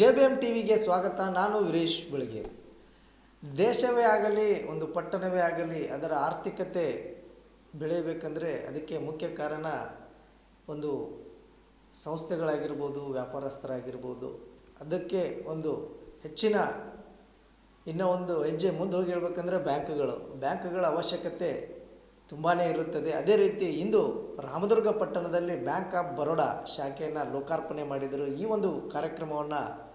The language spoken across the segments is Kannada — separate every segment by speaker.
Speaker 1: ಜೆ ಬಿ ಎಂ ಟಿ ವಿಗೆ ಸ್ವಾಗತ. ನಾನು ವೀರೇಶ್ ಬೆಳಗೇರಿ. ದೇಶವೇ ಆಗಲಿ, ಒಂದು ಪಟ್ಟಣವೇ ಆಗಲಿ, ಅದರ ಆರ್ಥಿಕತೆ ಬೆಳೆಯಬೇಕಂದ್ರೆ ಅದಕ್ಕೆ ಮುಖ್ಯ ಕಾರಣ ಒಂದು ಸಂಸ್ಥೆಗಳಾಗಿರ್ಬೋದು, ವ್ಯಾಪಾರಸ್ಥರಾಗಿರ್ಬೋದು. ಅದಕ್ಕೆ ಒಂದು ಹೆಚ್ಚಿನ, ಇನ್ನೂ ಒಂದು ಹೆಜ್ಜೆ ಮುಂದೆ ಹೋಗಿ ಹೇಳ್ಬೇಕಂದ್ರೆ ಬ್ಯಾಂಕ್ಗಳು. ಬ್ಯಾಂಕ್ಗಳ ಅವಶ್ಯಕತೆ ತುಂಬಾ ಇರುತ್ತದೆ. ಅದೇ ರೀತಿ ಇಂದು ರಾಮದುರ್ಗ ಪಟ್ಟಣದಲ್ಲಿ ಬ್ಯಾಂಕ್ ಆಫ್ ಬರೋಡಾ ಶಾಖೆಯನ್ನು ಲೋಕಾರ್ಪಣೆ ಮಾಡಿದರು. ಈ ಒಂದು ಕಾರ್ಯಕ್ರಮವನ್ನು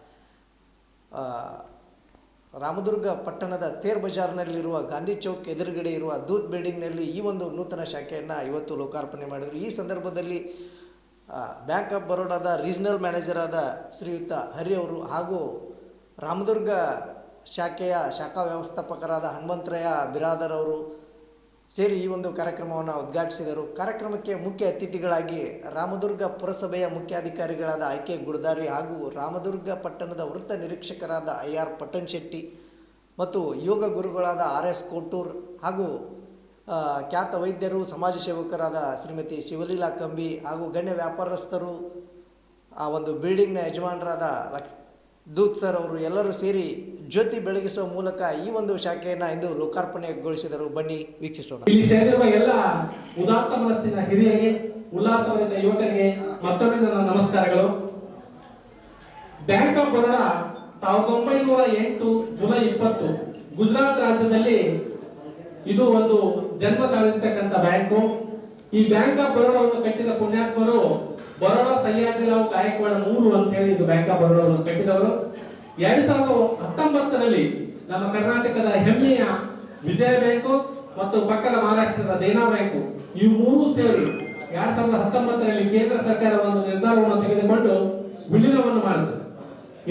Speaker 1: ರಾಮದುರ್ಗ ಪಟ್ಟಣದ ತೇರ್ ಬಜಾರ್ನಲ್ಲಿರುವ ಗಾಂಧಿ ಚೌಕ್ ಎದುರುಗಡೆ ಇರುವ ದೂತ್ ಬಿಲ್ಡಿಂಗ್ನಲ್ಲಿ ಈ ಒಂದು ನೂತನ ಶಾಖೆಯನ್ನು ಇವತ್ತು ಲೋಕಾರ್ಪಣೆ ಮಾಡಿದರು. ಈ ಸಂದರ್ಭದಲ್ಲಿ ಬ್ಯಾಂಕ್ ಆಫ್ ಬರೋಡಾದ ರೀಜನಲ್ ಮ್ಯಾನೇಜರ್ ಆದ ಶ್ರೀಯುತ ಹರಿ ಅವರು ಹಾಗೂ ರಾಮದುರ್ಗ ಶಾಖೆಯ ಶಾಖಾ ವ್ಯವಸ್ಥಾಪಕರಾದ ಹನುಮಂತರಾಯ ಬಿರಾದರ್ ಅವರು ಸೇರಿ ಈ ಒಂದು ಕಾರ್ಯಕ್ರಮವನ್ನು ಉದ್ಘಾಟಿಸಿದರು. ಕಾರ್ಯಕ್ರಮಕ್ಕೆ ಮುಖ್ಯ ಅತಿಥಿಗಳಾಗಿ ರಾಮದುರ್ಗ ಪುರಸಭೆಯ ಮುಖ್ಯಾಧಿಕಾರಿಗಳಾದ ಆಯ್ಕೆ ಗುಡದಾರಿ ಹಾಗೂ ರಾಮದುರ್ಗ ಪಟ್ಟಣದ ವೃತ್ತ ನಿರೀಕ್ಷಕರಾದ ಐ ಆರ್ ಪಟ್ಟಣ್ ಶೆಟ್ಟಿ ಮತ್ತು ಯೋಗ ಗುರುಗಳಾದ ಆರ್ ಎಸ್ ಕೋಟೂರ್ ಹಾಗೂ ಖ್ಯಾತ ವೈದ್ಯರು, ಸಮಾಜ ಸೇವಕರಾದ ಶ್ರೀಮತಿ ಶಿವಲೀಲಾ ಕಂಬಿ ಹಾಗೂ ಗಣ್ಯ ವ್ಯಾಪಾರಸ್ಥರು, ಆ ಒಂದು ಬಿಲ್ಡಿಂಗ್ನ ಯಜಮಾನರಾದ ದೂತ್ ಸರ್ ಅವರು ಎಲ್ಲರೂ ಸೇರಿ ಜ್ಯೋತಿ ಬೆಳಗಿಸುವ ಮೂಲಕ ಈ ಒಂದು ಶಾಖೆಯನ್ನು ಇಂದು ಲೋಕಾರ್ಪಣೆಗೊಳಿಸಿದರು. ಬನ್ನಿ, ವೀಕ್ಷಿಸೋಣ.
Speaker 2: ಇಲ್ಲಿ ಸೇರಿರುವ ಎಲ್ಲ ಉದಾತ್ತ ಮನಸ್ಸಿನ ಹಿರಿಯರಿಗೆ ಉಲ್ಲಾಸವಾದ ಯುವಕರಿಗೆ ಮತ್ತೊಮ್ಮೆ ನನ್ನ ನಮಸ್ಕಾರಗಳು. ಬ್ಯಾಂಕ್ ಆಫ್ ಬರೋಡಾ ಸಾವಿರದ ಒಂಬೈನೂರ ಎಂಟು ಜುಲೈ ಇಪ್ಪತ್ತು, ಗುಜರಾತ್ ರಾಜ್ಯದಲ್ಲಿ ಇದು ಒಂದು ಜನ್ಮ ತಾಳಿರ್ತಕ್ಕಂಥ ಬ್ಯಾಂಕು. ಈ ಬ್ಯಾಂಕ್ ಆಫ್ ಬರೋಡವನ್ನು ಕಟ್ಟಿದ ಪುಣ್ಯಾತ್ಮರು, ಬರೋಡಾ ಸಯ್ಯಾಜಿರಾವ್ ಗಾಯಕ್ವಾಡ ಮೂರು ಅಂತ ಹೇಳಿ ಇದು ಬ್ಯಾಂಕ್ ಆಫ್ ಬರೋಡವನ್ನು ಕಟ್ಟಿದವರು. ಎರಡ್ ಸಾವಿರದ ಹತ್ತೊಂಬತ್ತರಲ್ಲಿ ನಮ್ಮ ಕರ್ನಾಟಕದ ಹೆಮ್ಮೆಯ ವಿಜಯ ಬ್ಯಾಂಕು ಮತ್ತು ಪಕ್ಕದ ಮಹಾರಾಷ್ಟ್ರದ ದೇನಾ ಬ್ಯಾಂಕು, ಇವು ಮೂರು ಸೇರಿ ಎರಡ್ ಸಾವಿರದ ಹತ್ತೊಂಬತ್ತರಲ್ಲಿ ಕೇಂದ್ರ ಸರ್ಕಾರ ಒಂದು ನಿರ್ಧಾರವನ್ನು ತೆಗೆದುಕೊಂಡು ವಿಲೀನವನ್ನು ಮಾಡಿತು.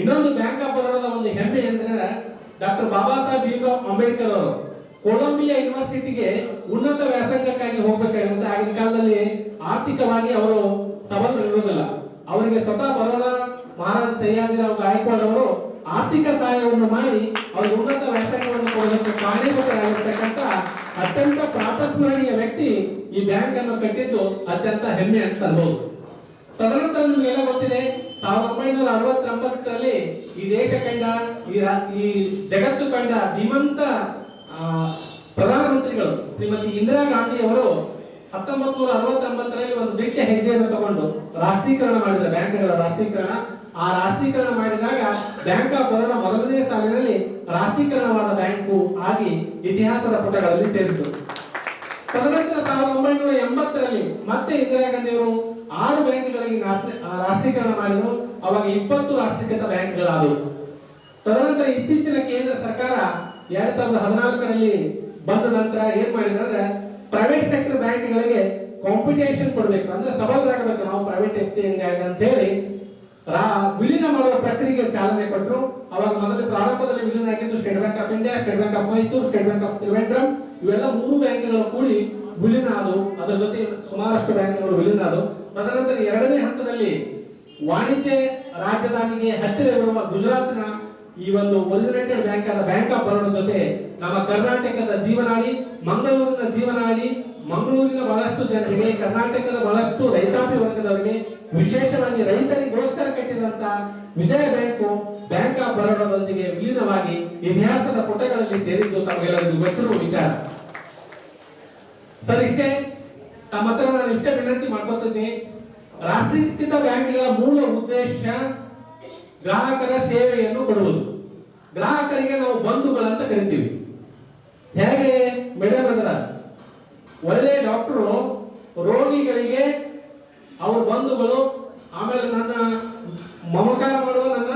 Speaker 2: ಇನ್ನೊಂದು ಬ್ಯಾಂಕ್ ಆಫ್ ಬರೋಡದ ಒಂದು ಹೆಮ್ಮೆ ಎಂದರೆ ಡಾಕ್ಟರ್ ಬಾಬಾ ಸಾಹೇಬ್ ಭೀಮರಾವ್ ಅಂಬೇಡ್ಕರ್ ಅವರು. ಕೊಲಂಬಿಯಾ ಯೂನಿವರ್ಸಿಟಿಗೆ ಉನ್ನತ ವ್ಯಾಸಂಗಕ್ಕಾಗಿ ಹೋಗ್ಬೇಕಾಗಿರುತ್ತೆ ಆಗಿನ ಕಾಲದಲ್ಲಿ ಆರ್ಥಿಕವಾಗಿ ಅವರು ಸಬಲರು ಇರುವುದಿಲ್ಲ. ಅವರಿಗೆ ಸ್ವತಃ ಬರೋಣ ಮಹಾರಾಜ ಸಯ್ಯಾಜಿರಾವ್ ಗಾಯಕ್ವಾಡ್ ಅವರು ಆರ್ಥಿಕ ಸಹಾಯವನ್ನು ಮಾಡಿ ಅವರು ಉನ್ನತ ವ್ಯಾಸಂಗವನ್ನು ಕೊಡೋದಕ್ಕೆ ಕಾರಣೀಭೂತರಾಗಿರ್ತಕ್ಕಂಥ ಅತ್ಯಂತ ಪ್ರಾತಸ್ಮರಣೀಯ ವ್ಯಕ್ತಿ ಈ ಬ್ಯಾಂಕ್ ಅನ್ನು ಕಟ್ಟಿದ್ದು ಅತ್ಯಂತ ಹೆಮ್ಮೆ ಅಂತ ಅನ್ಬಹುದು ತದನಂತರ ನಿಮಗೆಲ್ಲ ಗೊತ್ತಿದೆ, ಸಾವಿರದ ಒಂಬೈನೂರ ಅರವತ್ತೊಂಬತ್ತರಲ್ಲಿ ಈ ದೇಶ ಕಂಡ ಈ ಜಗತ್ತು ಕಂಡ ಧೀಮಂತ ಪ್ರಧಾನಮಂತ್ರಿಗಳು ಶ್ರೀಮತಿ ಇಂದಿರಾ ಗಾಂಧಿ ಅವರು ಹತ್ತೊಂಬತ್ತು ನೂರ ಅರವತ್ತೊಂಬತ್ತರಲ್ಲಿ ಒಂದು ದಿಟ್ಟ ಹೆಜ್ಜೆಯನ್ನು ತಗೊಂಡು ರಾಷ್ಟ್ರೀಕರಣ ಮಾಡಿದ ಬ್ಯಾಂಕ್ಗಳ ರಾಷ್ಟ್ರೀಕರಣ. ಆ ರಾಷ್ಟ್ರೀಕರಣ ಮಾಡಿದಾಗ ಬ್ಯಾಂಕ್ ಆಫ್ ಬರೋಡಾ ಮೊದಲನೇ ಸಾಲಿನಲ್ಲಿ ರಾಷ್ಟ್ರೀಕರಣವಾದ ಬ್ಯಾಂಕು ಆಗಿ ಇತಿಹಾಸದ ಪುಟಗಳಲ್ಲಿ ಸೇರಿತು. ತದನಂತರ ಸಾವಿರದ ಒಂಬೈನೂರ ಎಂಬತ್ತರಲ್ಲಿ ಮತ್ತೆ ಇಂದಿರಾ ಗಾಂಧಿ ಅವರು ಆರು ಬ್ಯಾಂಕ್ಗಳಿಗೆ ರಾಷ್ಟ್ರೀಕರಣ ಮಾಡಿದರು. ಅವಾಗ ಇಪ್ಪತ್ತು ರಾಷ್ಟ್ರೀಕೃತ ಬ್ಯಾಂಕ್ಗಳಾದವು. ತದನಂತರ ಇತ್ತೀಚಿನ ಕೇಂದ್ರ ಸರ್ಕಾರ ಎರಡ್ ಸಾವಿರದ ಹದಿನಾಲ್ಕರಲ್ಲಿ ಬಂದ ನಂತರ ಏನ್ ಮಾಡಿದ್ರೆ ಅಂದ್ರೆ ಪ್ರೈವೇಟ್ ಸೆಕ್ಟರ್ ಬ್ಯಾಂಕ್ಗಳಿಗೆ ಕಾಂಪಿಟೇಷನ್ ಕೊಡಬೇಕು. ಅಂದ್ರೆ ಸಬಲರಾಗಬೇಕು ನಾವು ಪ್ರೈವೇಟ್ ಅಂತ ಹೇಳಿ ವಿಲೀನ ಮಾಡುವ ಪ್ರಕ್ರಿಯೆಗೆ ಚಾಲನೆ ಕೊಟ್ಟರು ಅವಾಗ ಮೊದಲು ಪ್ರಾರಂಭದಲ್ಲಿ ವಿಲೀನ ಆಗಿದ್ದು State Bank of India State Bank of Mysore State Bank of Trivandrum ಇವೆಲ್ಲ ಮೂರು ಬ್ಯಾಂಕ್ಗಳು ಕೂಡಿ ವಿಲೀನ ಆದವು. ಅದರ ಜೊತೆ ಸುಮಾರಷ್ಟು ಬ್ಯಾಂಕ್ಗಳು ವಿಲೀನ ಆದವು. ತದನಂತರ ಎರಡನೇ ಹಂತದಲ್ಲಿ ವಾಣಿಜ್ಯ ರಾಜಧಾನಿಗೆ ಹತ್ತಿರವಿರುವ ಗುಜರಾತ್ನ ಈ ಒಂದು ಒರಿಜಿನೇಟೆಡ್ ಬ್ಯಾಂಕ್ ಆದ ಬ್ಯಾಂಕ್ ಆಫ್ ಬರೋಡ ಜೊತೆ ನಮ್ಮ ಕರ್ನಾಟಕದ ಜೀವನಾಡಿ, ಮಂಗಳೂರಿನ ಜೀವನಾಡಿ, ಮಂಗಳೂರಿನ ಬಹಳಷ್ಟು ಜನರಿಗೆ, ಕರ್ನಾಟಕದ ಬಹಳಷ್ಟು ರೈತಾಪಿ ವರ್ಗದವರಿಗೆ ವಿಶೇಷವಾಗಿ ರೈತರಿಗೋಸ್ಕರ ಕಟ್ಟಿದಂತ ವಿಜಯ ಬ್ಯಾಂಕು ಬ್ಯಾಂಕ್ ಆಫ್ ಬರೋಡದೊಂದಿಗೆ ವಿಲೀನವಾಗಿ ಇತಿಹಾಸದ ಪುಟಗಳಲ್ಲಿ ಸೇರಿದ್ದು ತಮಗೆಲ್ಲರಿಗೂ ಗೊತ್ತಿರುವ ವಿಚಾರ. ಸರ್, ಇಷ್ಟೇ ತಮ್ಮ ಹತ್ರ ನಾನು ಇಷ್ಟೇ ವಿನಂತಿ ಮಾಡ್ಕೊತೀನಿ ರಾಷ್ಟ್ರೀಕೃತ ಬ್ಯಾಂಕ್ಗಳ ಮೂಲ ಉದ್ದೇಶ ಗ್ರಾಹಕರ ಸೇವೆಯನ್ನು ಕೊಡುವುದು. ಗ್ರಾಹಕರಿಗೆ ನಾವು ಬಂಧುಗಳಂತ ಕರಿತೀವಿ. ಹೇಗೆ ಮೇಡಮ್ ಅದರ ಒಳ್ಳೆ ಡಾಕ್ಟರು ರೋಗಿಗಳಿಗೆ ಅವ್ರ ಬಂಧುಗಳು, ಆಮೇಲೆ ನನ್ನ ಮಮಕಾರ ಮಾಡುವ ನನ್ನ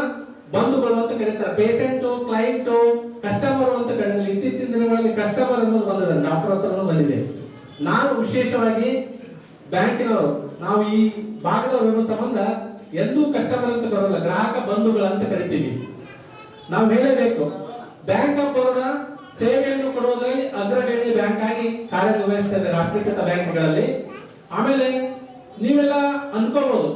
Speaker 2: ಬಂಧುಗಳು ಅಂತ ಕರೀತಾರೆ. ಪೇಷಂಟ್ ಕ್ಲೈಂಟ್ ಕಸ್ಟಮರ್ ಅಂತ ಕರೀತಾರೆ. ಇತ್ತೀಚಿನ ದಿನಗಳಲ್ಲಿ ಕಸ್ಟಮರ್ ಅನ್ನೋದು ಬಂದಿದೆ, ಡಾಕ್ಟರ್ ಹತ್ರ ಬಂದಿದೆ. ನಾನು ವಿಶೇಷವಾಗಿ ಬ್ಯಾಂಕಿನವರು. ನಾವು ಈ ಭಾಗದವರು ಸಂಬಂಧ ಎಂದೂ ಕಸ್ಟಮರ್ ಅಂತ ಬರಲ್ಲ, ಗ್ರಾಹಕ ಬಂಧುಗಳಂತ ಕರಿತೀವಿ. ನಾವು ಹೇಳಬೇಕು, ಬ್ಯಾಂಕ್ ಆಫ್ ಬರೋಡ ಸೇವೆಯನ್ನು ಕೊಡುವುದರಲ್ಲಿ ಅಗ್ರಗಣ್ಯ ಬ್ಯಾಂಕ್ ಆಗಿ ಕಾರ್ಯನಿರ್ವಹಿಸ್ತದೆ ರಾಷ್ಟ್ರೀಕೃತ ಬ್ಯಾಂಕ್ಗಳಲ್ಲಿ. ಆಮೇಲೆ ನೀವೆಲ್ಲ ಅನ್ಕೋಬಹುದು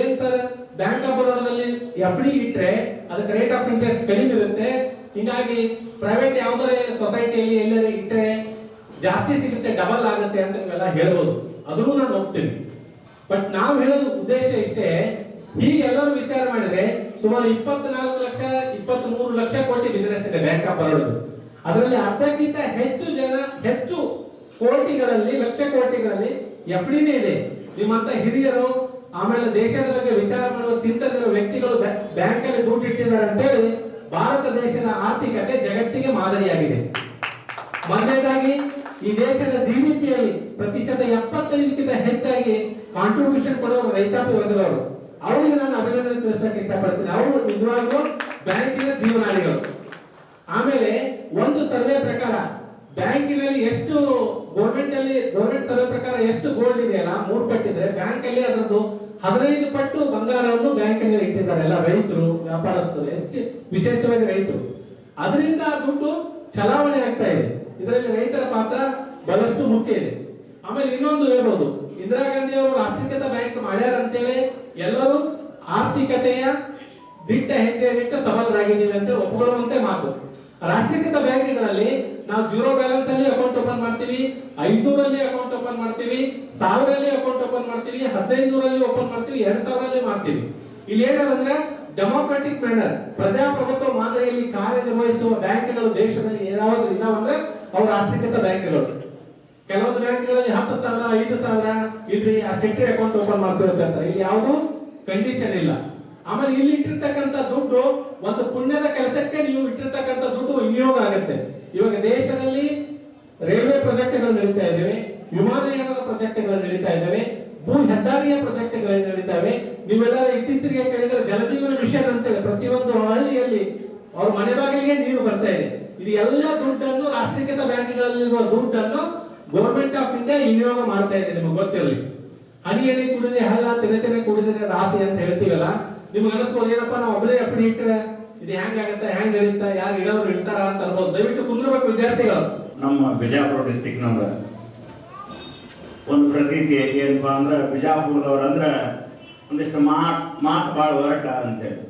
Speaker 2: ಏನ್ ಸರ್, ಬ್ಯಾಂಕ್ ಆಫ್ ಬರೋಡದಲ್ಲಿ ಎಫ್ ಡಿ ಇಟ್ಟರೆ ಅದಕ್ಕೆ ರೇಟ್ ಆಫ್ ಇಂಟ್ರೆಸ್ಟ್ ಕಡಿಮೆ ಇರುತ್ತೆ. ಹೀಗಾಗಿ ಪ್ರೈವೇಟ್ ಯಾವುದೇ ಸೊಸೈಟಿಯಲ್ಲಿ ಎಲ್ಲರೂ ಇಟ್ಟರೆ ಜಾಸ್ತಿ ಸಿಗುತ್ತೆ ಡಬಲ್ ಆಗುತ್ತೆ ಅಂತ ನೀವೆಲ್ಲ ಹೇಳ್ಬೋದು. ಅದನ್ನು ನಾನು ಒಪ್ತೀನಿ. ಬಟ್ ನಾವು ಹೇಳೋದು ಉದ್ದೇಶ ಇಷ್ಟೇ ಹೀಗೆ ಎಲ್ಲರೂ ವಿಚಾರ ಮಾಡಿದ್ರೆ ಸುಮಾರು ಇಪ್ಪತ್ನಾಲ್ಕು ಲಕ್ಷ ಇಪ್ಪತ್ತ್ ಮೂರು ಲಕ್ಷ ಕೋಟಿ ಬಿಸಿನೆಸ್ ಇದೆ ಬ್ಯಾಂಕ್ ಆಫ್ ಬರೋದು ಅದರಲ್ಲಿ ಅರ್ಧಕ್ಕಿಂತ ಹೆಚ್ಚು ಜನ, ಹೆಚ್ಚು ಕೋಟಿಗಳಲ್ಲಿ, ಲಕ್ಷ ಕೋಟಿಗಳಲ್ಲಿ ಎಫ್ ಇದೆ. ನಿಮ್ಮಂತ ಹಿರಿಯರು, ಆಮೇಲೆ ದೇಶದ ಬಗ್ಗೆ ವಿಚಾರ ಮಾಡುವ ಚಿಂತನೆ ವ್ಯಕ್ತಿಗಳು ಬ್ಯಾಂಕ್ ಅಲ್ಲಿ ದುಡ್ಡು ಇಟ್ಟಿದ್ದಾರೆ ಅಂತ ಹೇಳಿ ಭಾರತ ದೇಶದ ಆರ್ಥಿಕತೆ ಜಗತ್ತಿಗೆ ಮಾದರಿಯಾಗಿದೆ. ಮೊದಲನೇದಾಗಿ, ಈ ದೇಶದ ಜಿಡಿಪಿಯಲ್ಲಿ ಪ್ರತಿಶತ ಎಪ್ಪತ್ತೈದಕ್ಕಿಂತ ಹೆಚ್ಚಾಗಿ ಕಾಂಟ್ರಿಬ್ಯೂಷನ್ ಕೊಡೋರು ರೈತಾಪಿ ವರ್ಗದವರು. ಅವರಿಗೆ ನಾನು ಅಭಿನಂದನೆ ತಿಳಿಸಕ್ಕೆ ಇಷ್ಟಪಡ್ತೀನಿ. ಅವರು ನಿಜವಾಗ್ಲೂ ಬ್ಯಾಂಕಿನ ಜೀವನಾಡಿಗಳು ಆಮೇಲೆ ಒಂದು ಸರ್ವೆ ಪ್ರಕಾರ ಬ್ಯಾಂಕಿನಲ್ಲಿ ಎಷ್ಟು ಗೌರ್ಮೆಂಟ್ ಅಲ್ಲಿ ಗೌರ್ಮೆಂಟ್ ಸರ್ವೆ ಪ್ರಕಾರ ಎಷ್ಟು ಗೋಲ್ಡ್ ಇದೆಯಲ್ಲ, ಮೂರು ಪಟ್ಟಿದ್ರೆ ಬ್ಯಾಂಕ್ ಅಲ್ಲಿ ಅದರದ್ದು ಹದಿನೈದು ಪಟ್ಟು ಬಂಗಾರವನ್ನು ಬ್ಯಾಂಕ್ ಅಲ್ಲಿ ಇಟ್ಟಿದ್ದಾರೆ ಎಲ್ಲ ರೈತರು, ವ್ಯಾಪಾರಸ್ಥರು, ಹೆಚ್ಚು ವಿಶೇಷವಾಗಿ ರೈತರು. ಅದರಿಂದ ಆ ದುಡ್ಡು ಚಲಾವಣೆ ಆಗ್ತಾ ಇದೆ. ಇದರಲ್ಲಿ ರೈತರ ಪಾತ್ರ ಬಹಳಷ್ಟು ಮುಖ್ಯ ಇದೆ. ಆಮೇಲೆ ಇನ್ನೊಂದು ಹೇಳ್ಬೋದು. ಇಂದಿರಾ ಗಾಂಧಿ ಅವರು ರಾಷ್ಟ್ರೀಕೃತ ಬ್ಯಾಂಕ್ ಮಾಡ್ಯಾರ ಅಂತೇಳಿ ಎಲ್ಲರೂ ಆರ್ಥಿಕತೆಯ ದಿಟ್ಟ ಹೆಜ್ಜೆಯನ್ನಿಟ್ಟು ಸಬಲರಾಗಿದ್ದೀವಿ ಅಂತ ಒಪ್ಪಿಕೊಳ್ಳುವಂತೆ ಮಾತು. ರಾಷ್ಟ್ರೀಕೃತ ಬ್ಯಾಂಕ್ಗಳಲ್ಲಿ ನಾವು ಜೀರೋ ಬ್ಯಾಲೆನ್ಸ್ ಅಲ್ಲಿ ಅಕೌಂಟ್ ಓಪನ್ ಮಾಡ್ತೀವಿ ಐದ್ನೂರಲ್ಲಿ ಅಕೌಂಟ್ ಓಪನ್ ಮಾಡ್ತೀವಿ ಸಾವಿರಲ್ಲಿ ಅಕೌಂಟ್ ಓಪನ್ ಮಾಡ್ತೀವಿ, ಹದಿನೈದುನೂರಲ್ಲಿ ಓಪನ್ ಮಾಡ್ತೀವಿ, ಎರಡ್ ಸಾವಿರಲ್ಲಿ ಮಾಡ್ತೀವಿ. ಇಲ್ಲಿ ಏನಂದ್ರೆ ಡೆಮೋಕ್ರಾಟಿಕ್ ಮ್ಯಾನರ್ ಪ್ರಜಾಪ್ರಭುತ್ವ ಮಾದರಿಯಲ್ಲಿ ಕಾರ್ಯನಿರ್ವಹಿಸುವ ಬ್ಯಾಂಕ್ಗಳು ದೇಶದಲ್ಲಿ ಏನಾದ್ರು ಇದಾವಂದ್ರೆ ಅವು ರಾಷ್ಟ್ರೀಕೃತ ಬ್ಯಾಂಕ್ಗಳು. ಕೆಲವೊಂದು ಬ್ಯಾಂಕ್ಗಳಲ್ಲಿ ಹತ್ತು ಸಾವಿರ, ಐದು ಸಾವಿರ ಇದ್ರಿ ಅಷ್ಟೆಟ್ಟೆ ಅಕೌಂಟ್ ಓಪನ್ ಮಾಡ್ತಿರುತ್ತೆ ಅಂತ. ಇಲ್ಲಿ ಯಾವುದು ಕಂಡೀಷನ್ ಇಲ್ಲ. ಆಮೇಲೆ ಇಲ್ಲಿ ಇಟ್ಟಿರ್ತಕ್ಕಂಥ ದುಡ್ಡು ಒಂದು ಪುಣ್ಯದ ಕೆಲಸಕ್ಕೆ ನೀವು ಇಟ್ಟಿರ್ತಕ್ಕಂಥ ದುಡ್ಡು ವಿನಿಯೋಗ ಆಗುತ್ತೆ. ಇವಾಗ ದೇಶದಲ್ಲಿ ರೈಲ್ವೆ ಪ್ರಾಜೆಕ್ಟ್ಗಳು ನಡೀತಾ ಇದ್ದಾವೆ, ವಿಮಾನಯಾನದ ಪ್ರಾಜೆಕ್ಟ್ಗಳು ನಡೀತಾ ಇದ್ದಾವೆ, ಭೂ ಹೆದ್ದಾರಿಯ ಪ್ರಾಜೆಕ್ಟ್ಗಳು ನಡೀತಾವೆ ನೀವೆಲ್ಲ ಇತ್ತೀಚೆಗೆ ಕೇಳಿದ್ರೆ ಜಲಜೀವನ ಮಿಷನ್ ಅಂತೇಳಿ ಪ್ರತಿಯೊಂದು ಹಳ್ಳಿಯಲ್ಲಿ ಅವ್ರ ಮನೆ ಬಾಗಿಲಿಗೆ ನೀರು ಬರ್ತಾ ಇದೆ. ಇದು ಎಲ್ಲ ದುಡ್ಡನ್ನು ರಾಷ್ಟ್ರೀಕೃತ ಬ್ಯಾಂಕ್ಗಳಲ್ಲಿರುವ ದುಡ್ಡನ್ನು ಗೌರ್ಮೆಂಟ್ ಆಫ್ ಇಂಡಿಯಾ ವಿನಿಯೋಗ ಮಾಡ್ತಾ ಇದೆ ನಿಮಗೆ ಗೊತ್ತಿರಲಿ. ಹನಿ ಹನಿ ಕುಡಿದ್ರೆ ಹಲ್ಲ ತೆನೆ ಕುಡಿದ್ರೆ ರಾಸಿ ಅಂತ ಹೇಳ್ತೀವಲ್ಲ? ನಿಮ್ಗೆ ಅನಿಸ್ಬೋದು, ಏನಪ್ಪ, ನಾವು ಒಬ್ಬರೇ ಅಪ್ಪಡಿ ಇಟ್ಟರೆ ಇದು ಹೆಂಗಾಗತ್ತೆ ಹೆಂಗ್ ನಡೀತಾ, ಯಾರು ಇಡೋರು ಇಡ್ತಾರ ಅಂತ ಅನ್ಬೋದು. ದಯವಿಟ್ಟು ಕುಂದಿರಬೇಕು ವಿದ್ಯಾರ್ಥಿಗಳು.
Speaker 3: ನಮ್ಮ ಬಿಜಾಪುರ ನಂಬರ್ ಒಂದು ಪ್ರತೀತಿ ಏನಪ್ಪ ಅಂದ್ರೆ ಬಿಜಾಪುರದವ್ರ ಅಂದ್ರೆ ಒಂದಿಷ್ಟು ಮಾತ್, ಮಾತು ಭಾಳ ಹೊರಟ ಅಂತೇಳಿ.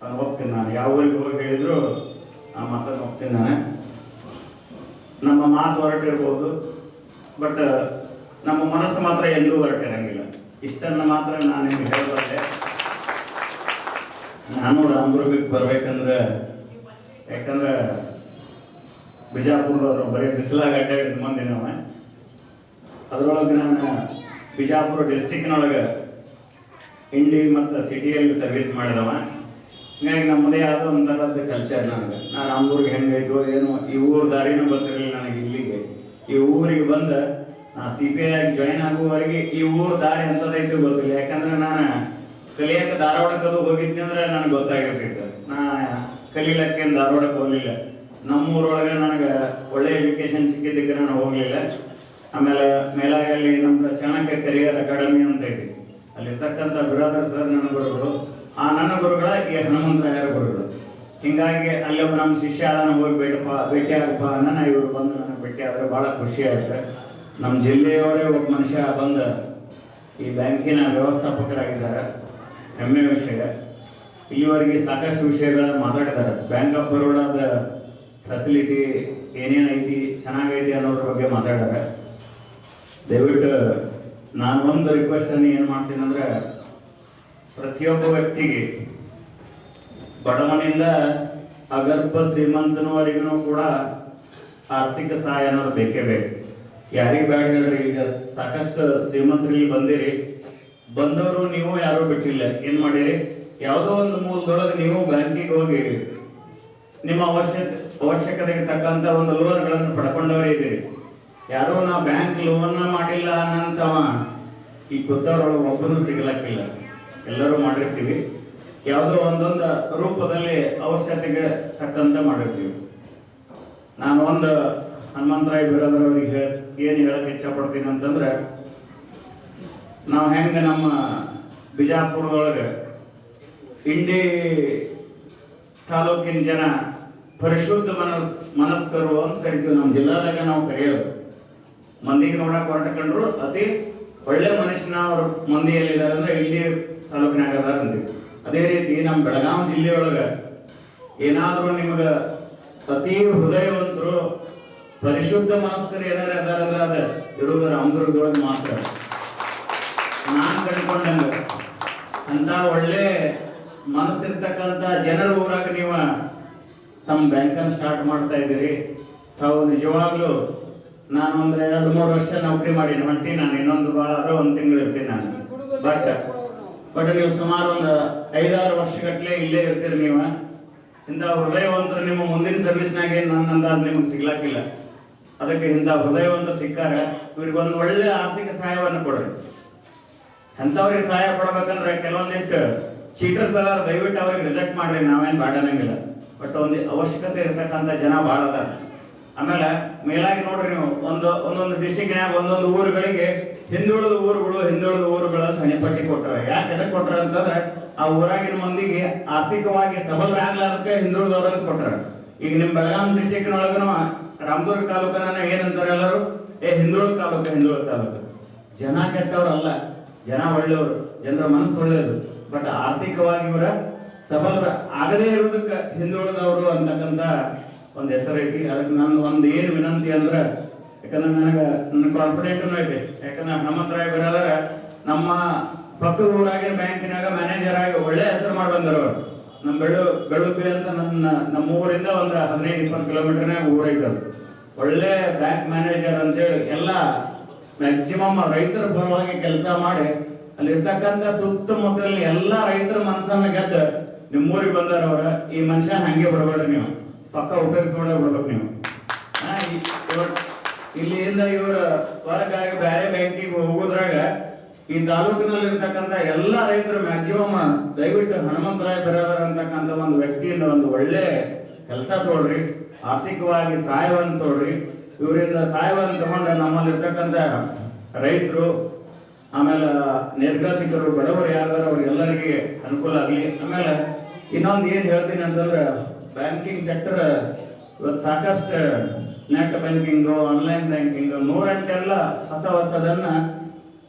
Speaker 3: ನಾನು ಹೋಗ್ತೀನಿ ನಾನು. ಯಾವ ಊರಿಗೆ ಹೋಗಿ ಹೇಳಿದ್ರು, ಆ ಮಾತನ್ನು ಹೋಗ್ತೀನಿ ನಾನು. ನಮ್ಮ ಮಾತು ಹೊರಟಿರ್ಬೋದು ಬಟ್ ನಮ್ಮ ಮನಸ್ಸು ಮಾತ್ರ ಎಲ್ಲೂ ಹೊರಟಿರಂಗಿಲ್ಲ ಇಷ್ಟನ್ನ ಮಾತ್ರ ನಾನು ನಿಮ್ಗೆ ಹೇಳಬಲ್ಲೆ ನಾನು ರಾಮದುರ್ಗಕ್ಕೆ ಬರ್ಬೇಕಂದ್ರೆ ಯಾಕಂದ್ರೆ ಬಿಜಾಪುರದವರು ಬರೀ ಬಿಸಿಲಾಗ ಅಡ್ಡಾಡಿದ ಮಂದಿ ನಾವು ಅದರೊಳಗೆ ನಾನು ಬಿಜಾಪುರ ಡಿಸ್ಟಿಕ್ನೊಳಗೆ ಇಂಡಿ ಮತ್ತು ಸಿಟಿಯಲ್ಲಿ ಸರ್ವಿಸ್ ಮಾಡಿದವ. ಹಿಂಗಾಗಿ ನಮ್ಮದೇ ಆದ ಒಂಥರದ್ದು ಕಲ್ಚರ್ ನನಗೆ. ನಾನು ನಮ್ಮೂರಿಗೆ ಹೆಂಗೈತೋ ಏನೋ ಈ ಊರ ದಾರಿನೂ ಗೊತ್ತಿರಲಿಲ್ಲ ನನಗೆ. ಊರಿಗೆ ಬಂದ ನಾ ಸಿ ಪಿ ಐ ಜಾಯಿನ್ ಆಗುವವರೆಗೆ ಈ ಊರ ದಾರಿ ಎಂಥದೈತೆ ಗೊತ್ತಿಲ್ಲ. ಯಾಕಂದ್ರೆ ನಾನು ಕಲಿಯಕ್ಕ ಧಾರವಾಡಕ್ಕದು ಹೋಗಿದ್ನಿ ಅಂದ್ರೆ ನನಗೆ ಗೊತ್ತಾಗಿರ್ತಿತ್ತು. ನಾ ಕಲೀಲಕ್ಕೆ ಧಾರವಾಡಕ್ಕೆ ಹೋಗ್ಲಿಲ್ಲ. ನಮ್ಮೂರೊಳಗೆ ನನಗೆ ಒಳ್ಳೆ ಎಜುಕೇಶನ್ ಸಿಕ್ಕಿದ್ದಕ್ಕೆ ನಾನು ಹೋಗ್ಲಿಲ್ಲ. ಆಮೇಲೆ ಮೇಲಾಗಲ್ಲಿ ನಮ್ದು ಚಾಣಕ್ಯ ಕರಿಯರ್ ಅಕಾಡೆಮಿ ಅಂತ ಐತಿ ಅಲ್ಲಿರ್ತಕ್ಕಂಥ ಬಿರಾದರ್ ಸರ್ ನನ್ನ ಗುರುಗಳು. ಆ ನನ್ನ ಗುರುಗಳ ಈ ಹನುಮಂತರಾಯರ ಗುರುಗಳು. ಹಿಂಗಾಗಿ ಅಲ್ಲಿ ಒಬ್ಬ ನಮ್ಮ ಶಿಷ್ಯ ಅದನ್ನ ಹೋಗಿ ಬೇಡಪ್ಪ ಭೇಟಿ ಆಗಪ್ಪ ಅನ್ನ ಇವರು ಬಂದು ನನಗೆ ಭೇಟಿ ಆದ್ರೆ ಬಹಳ ಖುಷಿ ಆಯ್ತು. ನಮ್ಮ ಜಿಲ್ಲೆಯವರೇ ಒಬ್ಬ ಮನುಷ್ಯ ಬಂದ ಈ ಬ್ಯಾಂಕಿನ ವ್ಯವಸ್ಥಾಪಕರಾಗಿದ್ದಾರೆ ಹೆಮ್ಮೆ ವಿಷಯ. ಇಲ್ಲಿವರೆಗೆ ಸಾಕಷ್ಟು ವಿಷಯಗಳ ಮಾತಾಡಿದ್ದಾರೆ. ಬ್ಯಾಂಕ್ ಆಫ್ ಬರೋಡಾದ ಫೆಸಿಲಿಟಿ ಏನೇನೈತಿ ಚೆನ್ನಾಗೈತಿ ಅನ್ನೋದ್ರ ಬಗ್ಗೆ ಮಾತಾಡ್ಯಾರ ದಯವಿಟ್ಟು ನಾನು ಒಂದು ರಿಕ್ವೆಸ್ಟನ್ನು ಏನ್ ಮಾಡ್ತೀನಿ ಅಂದ್ರೆ, ಪ್ರತಿಯೊಬ್ಬ ವ್ಯಕ್ತಿಗೆ ಬಡವನಿಂದ ಅಗರ್ಭ ಶ್ರೀಮಂತನವರೆಗೂ ಕೂಡ ಆರ್ಥಿಕ ಸಹಾಯ ಅನ್ನೋದು ಬೇಕೇ ಬೇಕು. ಯಾರಿಗೆ ಬೇಡ ಹೇಳ್ರಿ, ಈಗ ಸಾಕಷ್ಟು ಶ್ರೀಮಂತರಿಗೆ ಬಂದಿರಿ. ಬಂದವರು ನೀವು ಯಾರು ಬಿಟ್ಟಿಲ್ಲ. ಏನ್ ಮಾಡಿರಿ? ಯಾವುದೋ ಒಂದು ಮೂಲದೊಳಗೆ ನೀವು ಬ್ಯಾಂಕಿಗೆ ಹೋಗಿ ನಿಮ್ಮ ಅವಶ್ಯಕ ಅವಶ್ಯಕತೆಗೆ ತಕ್ಕಂತ ಒಂದು ಲೋನ್ಗಳನ್ನು ಪಡ್ಕೊಂಡವರೇ ಇದ್ದೀರಿ. ಯಾರೋ ನಾ ಬ್ಯಾಂಕ್ ಲೋನ್ ಮಾಡಿಲ್ಲ ಅನ್ನಂತವ ಈ ಗೊತ್ತವರೊಳಗೆ ಒಬ್ಬನು ಸಿಗಲಕ್ಕಿಲ್ಲ. ಎಲ್ಲರೂ ಮಾಡಿರ್ತೀವಿ. ಯಾವುದೋ ಒಂದೊಂದು ರೂಪದಲ್ಲಿ ಅವಶ್ಯಕತೆಗೆ ತಕ್ಕಂತೆ ಮಾಡಿರ್ತೀವಿ. ನಾನು ಒಂದು ಹನುಮಂತರಾಯ್ ಬಿರಾದರವರಿಗೆ ಏನು ಹೇಳಕ್ಕೆ ಹೇಳಕ್ ಇಚ್ಛಪಡ್ತೀನಿ ಅಂತಂದ್ರೆ, ನಾವು ಹೆಂಗೆ ನಮ್ಮ ಬಿಜಾಪುರದೊಳಗೆ ಇಂಡಿ ತಾಲೂಕಿನ ಜನ ಪರಿಶುದ್ಧ ಮನಸ್, ಮನಸ್ಕರು ಅಂತ ಕರಿತೀವಿ. ನಮ್ಮ ಜಿಲ್ಲಾದಾಗ ನಾವು ಕರೆಯೋದು. ಮಂದಿಗೆ ನೋಡಕ್ ಹೊರಟಕೊಂಡ್ರು ಅತಿ ಒಳ್ಳೆ ಮನುಷ್ಯನ ಅವ್ರ ಮಂದಿ ಎಲ್ಲಿದ್ದಾರೆ ಅಂದ್ರೆ ಇಲ್ಲಿ ತಾಲೂಕಿನಾಗ ಅಂತೀವಿ ಅದೇ ರೀತಿ ನಮ್ಮ ಬೆಳಗಾವಿ ಜಿಲ್ಲೆಯೊಳಗ ಏನಾದ್ರೂ ನಿಮಗ ಅತಿ ಹೃದಯವಂತರು ಪರಿಶುದ್ಧ ಮನಸ್ಕರು ಏನಾರ ಅದಾರ ಅಂದ್ರೆ ಅದ ರಾಮದುರ್ಗದೊಳಗೆ ಮಾತ್ರ. ನಾನ್ ಕಂಡ್ಕೊಂಡಂಗ ಅಂತ ಒಳ್ಳೆ ಮನಸ್ಸಿರ್ತಕ್ಕಂಥ ಜನರ ಊರಾಗ ನೀವು ತಮ್ಮ ಬ್ಯಾಂಕನ್ನು ಸ್ಟಾರ್ಟ್ ಮಾಡ್ತಾ ಇದ್ದೀರಿ. ತಾವು ನಿಜವಾಗ್ಲೂ ನಾನು ಒಂದು ಎರಡು ಮೂರು ವರ್ಷ ನೌಕರಿ ಮಾಡೀನಿ. ಹೊಂಟಿ ನಾನು ಇನ್ನೊಂದು ವಾರ, ಒಂದು ತಿಂಗಳು ಇರ್ತೀನಿ ನಾನು. ಬಟ್ ಬಟ್ ನೀವು ಸುಮಾರು ಒಂದು ಐದಾರು ವರ್ಷಗಟ್ಟಲೆ ಇಲ್ಲೇ ಇರ್ತೀರಿ ನೀವು. ಇಂಥ ಹೃದಯವಂತ ನಿಮ್ಮ ಮುಂದಿನ ಸರ್ವಿಸ್ನಾಗೆ ನನ್ನ ಅಂದಾಜು ನಿಮಗೆ ಸಿಗ್ಲಾಕಿಲ್ಲ. ಅದಕ್ಕೆ ಇಂಥ ಹೃದಯವಂತ ಸಿಕ್ಕಾರ ಇವ್ರಿಗೆ ಒಂದು ಒಳ್ಳೆ ಆರ್ಥಿಕ ಸಹಾಯವನ್ನು ಕೊಡ್ರಿ. ಅಂಥವ್ರಿಗೆ ಸಹಾಯ ಕೊಡ್ಬೇಕಂದ್ರೆ ಕೆಲವೊಂದಿಷ್ಟು ಚೀಟರ್ ಸಲ ದಯವಿಟ್ಟು ಅವ್ರಿಗೆ ರಿಜೆಕ್ಟ್ ಮಾಡ್ರಿ, ನಾವೇನು ಬಾಡನಂಗಿಲ್ಲ ಬಟ್ ಒಂದು ಅವಶ್ಯಕತೆ ಇರತಕ್ಕಂಥ ಜನ ಭಾಳ ಅದಾರ. ಆಮೇಲೆ ಮೇಲಾಗಿ ನೋಡ್ರಿ ನೀವು, ಒಂದು, ಒಂದೊಂದು ಡಿಸ್ಟಿಕ್ನ್ಯಾಗ ಒಂದೊಂದು ಊರುಗಳಿಗೆ ಹಿಂದುಳಿದ ಊರುಗಳು ಹಿಂದುಳಿದ ಊರುಗಳು ಅಂತ ಹಣಿಪಟ್ಟಿ ಕೊಟ್ಟಾರ ಯಾಕೆ ಕೊಟ್ಟಾರ ಅಂತಂದ್ರೆ ಆ ಊರಾಗಿನ ಮಂದಿಗೆ ಆರ್ಥಿಕವಾಗಿ ಸಬಲರಾಗ್ಲಾರ್ದಕ್ಕೆ ಹಿಂದುಳಿದವರು ಅಂತ ಕೊಟ್ಟಾರ ಈಗ ನಿಮ್ ಬೆಳಗಾಂ ಡಿಸ್ಟಿಕ್ನೊಳಗನು ರಾಮದುರ್ಗ ತಾಲೂಕನ ಏನಂತಾರೆ ಎಲ್ಲರೂ? ಏ, ಹಿಂದುಳಿದ ತಾಲೂಕು ಹಿಂದುಳಿದ ತಾಲೂಕು. ಜನ ಕೆಟ್ಟವ್ರಲ್ಲ ಜನ ಒಳ್ಳೆಯವರು. ಜನರ ಮನಸ್ಸು ಒಳ್ಳೆಯದು. ಬಟ್ ಆರ್ಥಿಕವಾಗಿ ಇವರ ಸಬಲರ ಆಗದೇ ಇರೋದಕ್ಕೆ ಹಿಂದುಳಿದವರು ಅಂತಕ್ಕಂಥ ಒಂದು ಹೆಸರು ಐತಿ. ಅದಕ್ಕೆ ನನ್ನ ಒಂದು ಏನು ವಿನಂತಿ ಅಂದ್ರೆ ಯಾಕಂದ್ರೆ ನನಗೆ ನನ್ನ ಕಾನ್ಫಿಡೆಂಟ್ ಐತಿ ಯಾಕಂದ್ರೆ ಹನುಮಂತರಾಯ್ ಬರೋದ್ರ ನಮ್ಮ ಪಕ್ಕದ ಊರಾಗಿನ ಬ್ಯಾಂಕಿನಾಗ ಮ್ಯಾನೇಜರ್ ಆಗಿ ಒಳ್ಳೆ ಹೆಸರು ಮಾಡಿ ಬಂದರು ನಮ್ಮ ಬೆಳು, ಬೆಳುಪಿ ಅಂತ ನನ್ನ, ನಮ್ಮ ಊರಿಂದ ಒಂದು ಹದಿನೈದು, ಇಪ್ಪತ್ತು ಕಿಲೋಮೀಟರ್ನಾಗ ಊರೈತೆ ಅದು. ಒಳ್ಳೆ ಬ್ಯಾಂಕ್ ಮ್ಯಾನೇಜರ್ ಅಂತೇಳಿ ಎಲ್ಲ ಮ್ಯಾಕ್ಸಿಮಮ್ ರೈತರ ಪರವಾಗಿ ಕೆಲಸ ಮಾಡಿ ಅಲ್ಲಿರ್ತಕ್ಕಂಥ ಸುತ್ತಮುತ್ತಲಲ್ಲಿ ಎಲ್ಲ ರೈತರ ಮನಸ್ಸನ್ನ ಗೆದ್ದ ನಿಮ್ಮೂರಿಗೆ ಬಂದಾರ ಅವ್ರ ಈ ಮನುಷ್ಯ ಹಂಗೆ ಬಿಡಬೇಡ್ರಿ ನೀವು. ಪಕ್ಕ ಉಪಯೋಗ ತಗೊಂಡೇ ಬಿಡ್ಬೇಕು ನೀವು. ಇಲ್ಲಿಂದ ಇವರು ಹೊರಗಾಗಿ ಬೇರೆ ಬ್ಯಾಂಕಿಗೆ ಹೋಗೋದ್ರಾಗ ಈ ತಾಲೂಕಿನಲ್ಲಿ ಇರ್ತಕ್ಕಂಥ ಎಲ್ಲ ರೈತರು ಮ್ಯಾಕ್ಸಿಮಮ್ ದಯವಿಟ್ಟು ಹನುಮಂತರಾಯ ಬಿರಾದರ್ ಅಂತಕ್ಕಂಥ ಒಂದು ವ್ಯಕ್ತಿಯಿಂದ ಒಂದು ಒಳ್ಳೆ ಕೆಲಸ ತೋಡ್ರಿ, ಆರ್ಥಿಕವಾಗಿ ಸಹಾಯವನ್ನು ತೋಡ್ರಿ. ಇವರಿಂದ ಸಹಾಯವನ್ನು ತಗೊಂಡ ನಮ್ಮಲ್ಲಿ ಇರ್ತಕ್ಕಂಥ ರೈತರು, ಆಮೇಲೆ ನಿರ್ಗತಿಕರು, ಬಡವರು ಯಾರು ಅವ್ರಿಗೆಲ್ಲರಿಗೆ ಅನುಕೂಲ ಆಗಲಿ. ಆಮೇಲೆ ಇನ್ನೊಂದು ಏನು ಹೇಳ್ತೀನಿ ಅಂತಂದ್ರೆ ಬ್ಯಾಂಕಿಂಗ್ ಸೆಕ್ಟರ್ ಇವತ್ತು ಸಾಕಷ್ಟು ನೆಟ್ ಬ್ಯಾಂಕಿಂಗು ಆನ್ಲೈನ್ ಬ್ಯಾಂಕಿಂಗ್, ನೂರೆಂಟೆಲ್ಲ ಹೊಸ ಹೊಸದನ್ನ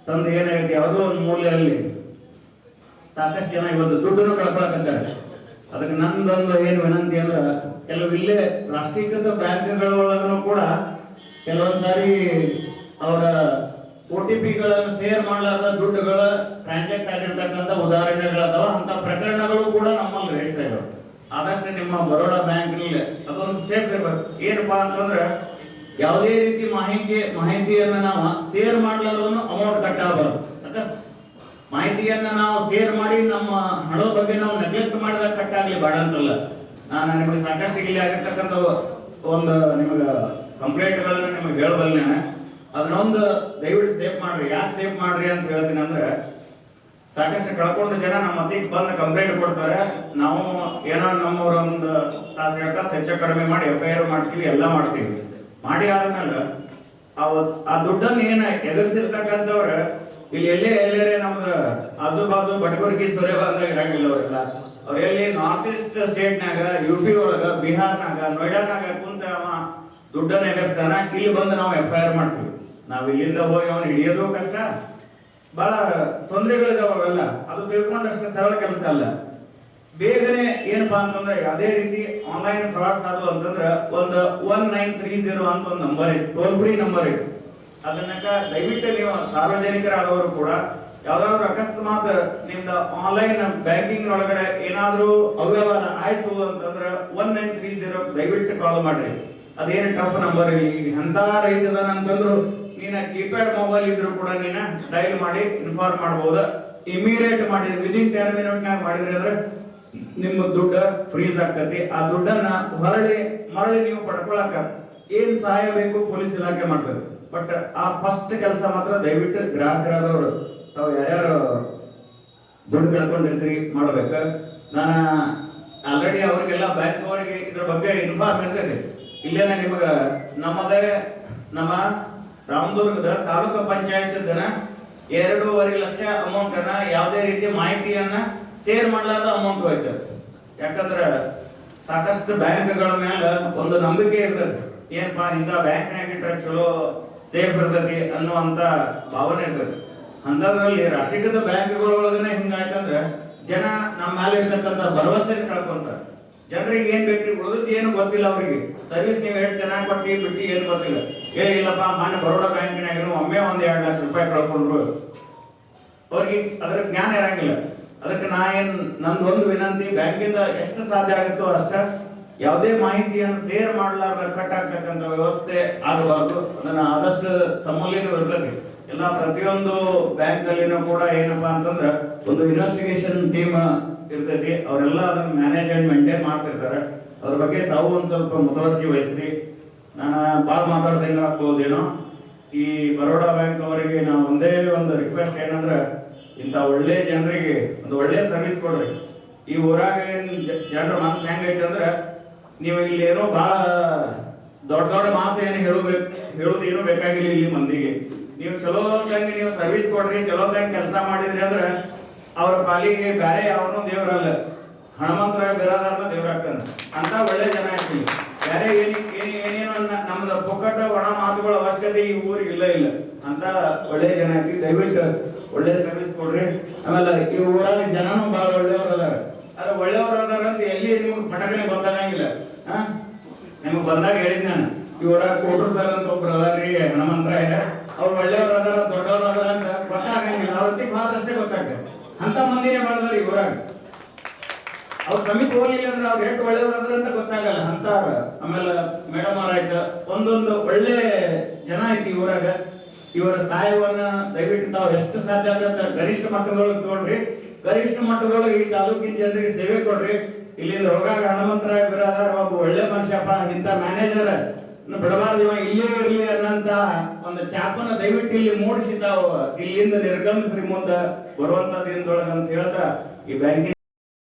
Speaker 3: ತಂದು ಏನಾಗುತ್ತೆ ಯಾವುದೋ ಒಂದು ಮೂಲೆಯಲ್ಲಿ ಸಾಕಷ್ಟು ಜನ ಇವತ್ತು ದುಡ್ಡನ್ನು ಕಳ್ಕೊಳಕತ್ತಾರೆ. ಅದಕ್ಕೆ ನಂದೊಂದು ಏನು ವಿನಂತಿ ಅಂದ್ರೆ, ಕೆಲವು ಇಲ್ಲೇ ರಾಷ್ಟ್ರೀಕೃತ ಬ್ಯಾಂಕ್ಗಳೊಳಗೂ ಕೂಡ ಕೆಲವೊಂದ್ಸಾರಿ ಅವರ ಒ ಟಿ ಪಿಗಳನ್ನು ಶೇರ್ ಮಾಡಲಾರ್ದ ದುಡ್ಡುಗಳ ಟ್ರಾನ್ಸಾಕ್ಟ್ ಆಗಿರ್ತಕ್ಕಂಥ ಉದಾಹರಣೆಗಳದಾವ ಅಂತ ಪ್ರಕರಣಗಳು ಕೂಡ ನಮ್ಮಲ್ಲಿ ರಿಜಿಸ್ಟರ್ ಇದಾವೆ ಆದಷ್ಟು ನಿಮ್ಮ ಬರೋಡಾ ಬ್ಯಾಂಕ್ನಲ್ಲಿ ಅದೊಂದು ಸೇಫ್ ಇರ್ಬೇಕು. ಏನಪ್ಪಾ ಅಂತಂದ್ರೆ ಯಾವುದೇ ರೀತಿ ಮಾಹಿತಿ, ಮಾಹಿತಿಯನ್ನ ನಾವು ಶೇರ್ ಮಾಡ್ಲಾರ್ದನು ಅಮೌಂಟ್ ಕಟ್ ಆಗಬಾರ್ದು. ಮಾಹಿತಿಯನ್ನ ನಾವು ಶೇರ್ ಮಾಡಿ ನಮ್ಮ ಹಣದ ಬಗ್ಗೆ ನಾವು ನೆಗ್ಲೆಕ್ಟ್ ಮಾಡಿದಾಗ ಕಟ್ ಆಗ್ಲಿ ಬೇಡ ಅಂತಲ್ಲ. ನಾನು ನಿಮಗೆ ಸಾಕಷ್ಟು ಇಲ್ಲಿ ಆಗಿರ್ತಕ್ಕಂಥ ಒಂದು ನಿಮಗೆ ಕಂಪ್ಲೇಂಟ್ಗಳನ್ನ ನಿಮಗೆ ಹೇಳಬಲ್ಲೆ ಅದನ್ನೊಂದು ದಯವಿಟ್ಟು ಸೇಫ್ ಮಾಡ್ರಿ. ಯಾಕೆ ಸೇಫ್ ಮಾಡ್ರಿ ಅಂತ ಹೇಳ್ತೀನಿ ಅಂದ್ರೆ ಸಾಕಷ್ಟು ಕಳ್ಕೊಂಡು ಜನ ನಮ್ಮ ಮತ್ತಿಗೆ ಬಂದು ಕಂಪ್ಲೇಂಟ್ ಕೊಡ್ತಾರೆ. ನಾವು ಏನೋ ನಮ್ಮವ್ರ ಒಂದು ತಾಸು ಎರಡು ಹೆಚ್ಚು ಕಡಿಮೆ ಮಾಡಿ ಎಫ್ ಐ ಆರ್ ಮಾಡ್ತೀವಿ, ಎಲ್ಲ ಮಾಡ್ತೀವಿ. ಮಾಡಿ ಆದ್ಮೇಲೆ ಆ ದುಡ್ಡನ್ನ ಏನ ಎದುರಿಸಿರ್ತಕ್ಕಂಥವ್ರ, ಇಲ್ಲಿ ಎಲ್ಲೇ ಎಲ್ಲೇ ನಮ್ದು ಆಜು ಬಾಜು ಬಟಗುರ್ಗಿ ಬಂದ್ರೆ ಇರಂಗಿಲ್ಲ ಅವರೆಲ್ಲ. ಅವ್ರ ಎಲ್ಲಿ ನಾರ್ತ್ ಈಸ್ಟ್ ಸ್ಟೇಟ್ನಾಗ ಯು ಪಿ ಒಳಗ ಬಿಹಾರ್ನಾಗ ನೋಯ್ಡಾನಾಗ ಕುಂತ ಅವ ದುಡ್ಡನ್ನ ಎಗರ್ಸ್ತಾನ ಇಲ್ಲಿ ಬಂದು ನಾವು ಎಫ್ ಐ ಆರ್ ಮಾಡ್ತೀವಿ. ನಾವ್ ಇಲ್ಲಿಂದ ಹೋಗಿ ಅವನು ಹಿಡಿಯೋದು ಕಷ್ಟ. ಬಹಳ ತೊಂದರೆಗಳಿದಾವ ಅವೆಲ್ಲ. ಅದು ತಿಳ್ಕೊಂಡಷ್ಟು ಸರಳ ಕೆಲಸ ಅಲ್ಲ. ಬೇಗನೆ ಏನಪ್ಪಾ ಅಂತಂದ್ರೆ ಅದೇ ರೀತಿ ಆನ್ಲೈನ್ ಫ್ರಾಡ್ಸ್ ಆದವು ಅಂತಂದ್ರೆ ಒಂದು ಒನ್ ನೈನ್ ತ್ರೀ ಜೀರೋ ಅಂತ ಒಂದು ನಂಬರ್ ಇತ್ತು. ಟೋಲ್ ಫ್ರೀ ನಂಬರ್ ಇತ್ತು. ಅದನ್ನಕ ದಯವಿಟ್ಟು ನೀವು ಸಾರ್ವಜನಿಕರಾದವರು ಕೂಡ ಯಾವ್ದಾದ್ರು ಅಕಸ್ಮಾತ್ ನಿಮ್ದ ಆನ್ಲೈನ್ ಬ್ಯಾಂಕಿಂಗ್ ಒಳಗಡೆ ಏನಾದ್ರೂ ಅವ್ಯವಹಾರ ಆಯ್ತು ಅಂತಂದ್ರೆ ಒನ್ ನೈನ್ ತ್ರೀ ಜೀರೋ ದಯವಿಟ್ಟು ಕಾಲ್ ಮಾಡ್ರಿ. ಅದೇನು ಟಫ್ ನಂಬರ್ ಅಂತ ರೈತದ ಅಂತಂದ್ರು ನೀನ ಕೀಪ್ಯಾಡ್ ಮೊಬೈಲ್ ಇದ್ರು ಕೂಡ ನೀನ ಡೈಲ್ ಮಾಡಿ ಇನ್ಫಾರ್ಮ್ ಮಾಡಬಹುದು ಇಮಿಡಿಯೇಟ್ ಮಾಡಿದ್ರೆ ವಿದಿನ್ ಟೆನ್ ಮಿನಿಟ್ನಾಗ ಮಾಡಿದ್ರಿ ಅಂದ್ರೆ ನಿಮ್ಮ ದುಡ್ಡ ಫ್ರೀಸ್ ಆಗ್ತತಿ. ಆ ದುಡ್ಡನ್ನ ಹೊರಳಿ ಮರಳಿ ನೀವು ಪಡ್ಕೊಳಕ ಏನ್ ಸಹಾಯ ಬೇಕು ಪೊಲೀಸ್ ಇಲಾಖೆ ಮಾಡ್ತದೆ. ಬಟ್ ಆ ಫಸ್ಟ್ ಕೆಲಸ ಮಾತ್ರ ದಯವಿಟ್ಟು ಗ್ರಾಹಕರಾದವರು, ತಾವು ಯಾರ್ಯಾರು ದುಡ್ಡು ಕಳ್ಕೊಂಡಿರ್ತೀರಿ ಮಾಡ್ಬೇಕ. ನಾನು ಆಲ್ರೆಡಿ ಅವ್ರಿಗೆಲ್ಲ ಬ್ಯಾಂಕ್ ಅವರಿಗೆ ಇದ್ರ ಬಗ್ಗೆ ಇನ್ಫಾರ್ಮ್ ಇರ್ತೈತಿ ಇಲ್ಲೇನ ನಿಮಗ ನಮ್ಮದೇ, ನಮ್ಮ ರಾಮದುರ್ಗದ ತಾಲೂಕು ಪಂಚಾಯತ್ ಎರಡೂವರೆ ಲಕ್ಷ ಅಮೌಂಟ್ ಅನ್ನ ಯಾವುದೇ ರೀತಿ ಮಾಹಿತಿಯನ್ನ ಶೇರ್ ಮಾಡ್ಲಾರ್ದ ಅಮೌಂಟ್ ಹೋಯ್ತು. ಯಾಕಂದ್ರ ಸಾಕಷ್ಟು ಬ್ಯಾಂಕ್ಗಳ ಮೇಲೆ ಒಂದು ನಂಬಿಕೆ ಇರ್ತದೆ. ಏನಪ್ಪಾ ಇಂಥ ಬ್ಯಾಂಕ್ನಾಗ ಇಟ್ರೆ ಚಲೋ ಸೇಫ್ ಇರ್ತತಿ ಅನ್ನುವಂತ ಭಾವನೆ ಇರ್ತದೆ ಅಂತದ್ರಲ್ಲಿ ರಾಷ್ಟ್ರೀಕೃತ ಬ್ಯಾಂಕ್ಗಳೊಳಗನೆ ಹಿಂಗಾಯ್ತಂದ್ರೆ ಜನ ನಮ್ಮ ಮೇಲೆ ಇರ್ತಕ್ಕಂಥ ಭರವಸೆ ಕಳ್ಕೊಂತಾರೆ. ಜನರಿಗೆ ಏನ್ ಬೇಕ್ರಿ, ಉಳಿದದ್ದು ಏನು ಗೊತ್ತಿಲ್ಲ ಅವರಿಗೆ. ಸರ್ವಿಸ್ ನೀವು ಎಷ್ಟು ಚೆನ್ನಾಗಿ ಕೊಟ್ಟಿ, ಬಿಟ್ಟಿ, ಏನು ಗೊತ್ತಿಲ್ಲ. ಏ, ಇಲ್ಲಪ್ಪ ಮೊನ್ನೆ ಬರೋಡ ಬ್ಯಾಂಕಿನಾಗಿನ ಒಮ್ಮೆ ಒಂದು ಎರಡು ಲಕ್ಷ ರೂಪಾಯಿ ಕಳ್ಕೊಂಡ್ರು. ಅವ್ರಿಗೆ ಅದ್ರ ಜ್ಞಾನ ಇರಂಗಿಲ್ಲ. ಅದಕ್ಕೆ ನಾ ಏನ್ ನಂದು ಒಂದು ವಿನಂತಿ, ಬ್ಯಾಂಕಿಂದ ಎಷ್ಟು ಸಾಧ್ಯ ಆಗುತ್ತೋ ಅಷ್ಟ ಯಾವುದೇ ಮಾಹಿತಿಯನ್ನು ಶೇರ್ ಮಾಡಲಾರ್ದ ಕಟ್ ಆಗ್ತಕ್ಕಂಥ ವ್ಯವಸ್ಥೆ ಆಗಬಾರ್ದು. ಅದನ್ನ ಆದಷ್ಟು ತಮ್ಮಲ್ಲಿನೂ ಇರ್ತದೆ ಎಲ್ಲ ಪ್ರತಿಯೊಂದು ಬ್ಯಾಂಕ್ ಅಲ್ಲಿನೂ ಕೂಡ ಏನಪ್ಪಾ ಅಂತಂದ್ರ ಒಂದು ಇನ್ವೆಸ್ಟಿಗೇಷನ್ ಟೀಮ್ ಇರ್ತೈತಿ. ಅವರೆಲ್ಲ ಅದನ್ನ ಮ್ಯಾನೇಜ್ ಮೇಂಟೈನ್ ಮಾಡ್ತಿರ್ತಾರೆ. ಅದ್ರ ಬಗ್ಗೆ ತಾವು ಒಂದ್ ಸ್ವಲ್ಪ ಮುತುವರ್ಜಿ ವಹಿಸ್ರಿ. ನಾನು ಭಾಳ ಮಾತಾಡ್ದಂಗ ಆಗ್ಬೋದೇನೋ ಈ ಬರೋಡಾ ಬ್ಯಾಂಕ್ ಅವರಿಗೆ ನಾವು ಒಂದೇ ಒಂದು ರಿಕ್ವೆಸ್ಟ್ ಏನಂದ್ರೆ, ಇಂಥ ಒಳ್ಳೆ ಜನರಿಗೆ, ಒಂದು ಒಳ್ಳೆ ಸರ್ವಿಸ್ ಕೊಡ್ರಿ. ಈ ಊರಾಗ ಜನರ ಮನಸ್ಸು ಹೆಂಗೈತೆ ಅಂದ್ರೆ, ನೀವು ಇಲ್ಲಿ ಏನೋ ಬಹಳ ದೊಡ್ಡ ದೊಡ್ಡ ಮಾತು ಏನು ಹೇಳಬೇಕು ಹೇಳೋದು ಏನೂ ಬೇಕಾಗಿಲ್ಲ ಇಲ್ಲಿ ಮಂದಿಗೆ. ನೀವು ಚಲೋ ನೀವು ಸರ್ವಿಸ್ ಕೊಡ್ರಿ, ಚಲೋ ಕೆಲಸ ಮಾಡಿದ್ರಿ ಅಂದ್ರೆ, ಅವ್ರ ಪಾಲಿಗೆ ಬೇರೆ ಯಾವನೂ ದೇವ್ರಲ್ಲ. ಹನುಮಂತರ ಬಿರಾದಾರನ ದೇವ್ರಾಗ್ತಾನೆ. ಅಂತ ಒಳ್ಳೆ ಜನ ಐತಿ ಬೇರೆ ಏನಿ ಏನಿ ಏನೇನೋ ನಮ್ದ ಪುಕ್ಕಟ ಒಣ ಮಾತುಗಳ ಅವಶ್ಯಕತೆ ಈ ಊರಿಗೆ ಇಲ್ಲ ಇಲ್ಲ. ಅಂತ ಒಳ್ಳೆ ಜನ ಐತಿ ದಯವಿಟ್ಟು ಒಳ್ಳೆ ಸರ್ವಿಸ್ ಕೊಡ್ರಿ. ಆಮೇಲೆ ಈ ಊರಾಗ ಜನನು ಬಹಳ ಒಳ್ಳೆಯವ್ರು ಅದಾರ. ಅದ್ರ ಒಳ್ಳೆಯವ್ರು ಅದಾರ ಅಂತ ಎಲ್ಲಿ ನಿಮ್ಗೆ ಪಟಕನೆ ಗೊತ್ತಾಗಂಗಿಲ್ಲ ಹಾ ನಿಮಗೆ ಬಂದಾಗ ಹೇಳಿದ್ ನಾನು. ಈ ಊರಾಗ ಕೋಟ್ರು ಸರ್ ಅಂತ ಒಬ್ರು ಅದಾರ್ರಿ, ಹನುಮಂತರಾಯ. ಅವ್ರು ಒಳ್ಳೆಯವ್ರು ಅದಾರ, ದೊಡ್ಡವ್ರು ಅದಾರ ಅಂತ ಗೊತ್ತಾಗಂಗಿಲ್ಲ. ಅವ್ರ ಮಾತ್ರಷ್ಟೇ ಗೊತ್ತಾಗ್ತದೆ. ಅಂತ ಮಂದಿನೇ ಮಾಡ್ದಾರ ಈ ಊರಾಗ. ಅವ್ರ ಸಮೀಪ ಹೋಗ್ಲಿಲ್ಲ ಅಂದ್ರೆ ಅವ್ರು ಎಷ್ಟು ಒಳ್ಳೆಯವ್ರು ಅಂದ್ರೆ ಅಂತ ಗೊತ್ತಾಗಲ್ಲ. ಅಂತ ಆಮೇಲೆ ಮೇಡಮ್ ಅವ್ರಾಯ್ತು ಒಂದೊಂದು ಒಳ್ಳೆ ಜನ ಐತಿ ಇವರಾಗ ಇವರ ಸಹಾಯವನ್ನ ದಯವಿಟ್ಟು ತಾವು ಎಷ್ಟು ಸಾಧ್ಯ ಆಗತ್ತ ಗರಿಷ್ಠ ಮಟ್ಟದೊಳಗೆ ತಗೊಳ್ರಿ ಗರಿಷ್ಠ ಮಟ್ಟದೊಳಗೆ ಈ ತಾಲೂಕಿನ ಜನರಿಗೆ ಸೇವೆ ಕೊಡ್ರಿ. ಇಲ್ಲಿಂದ ಹೋಗಾಗ ಹಣಮಂತ್ರ ಬಿರಾದಾರ ಒಬ್ಬ ಒಳ್ಳೆ ಮನುಷ್ಯಪ್ಪ, ಇಂಥ ಮ್ಯಾನೇಜರ್ ಬಿಡಬಾರ್ದು ಇವ, ಇಲ್ಲೇ ಇರ್ಲಿ ಅನ್ನಂತ ಒಂದು ಚಾಪನ ದಯವಿಟ್ಟು ಇಲ್ಲಿ ಮೂಡಿಸಿ ತಾವು ಇಲ್ಲಿಂದ ನಿರ್ಗಮಿಸ್ರಿ ಮುಂದ ಬರುವಂತ ದಿನದೊಳಗೆ ಅಂತ ಹೇಳಿದ್ರ ಈ ಬ್ಯಾಂಕಿನ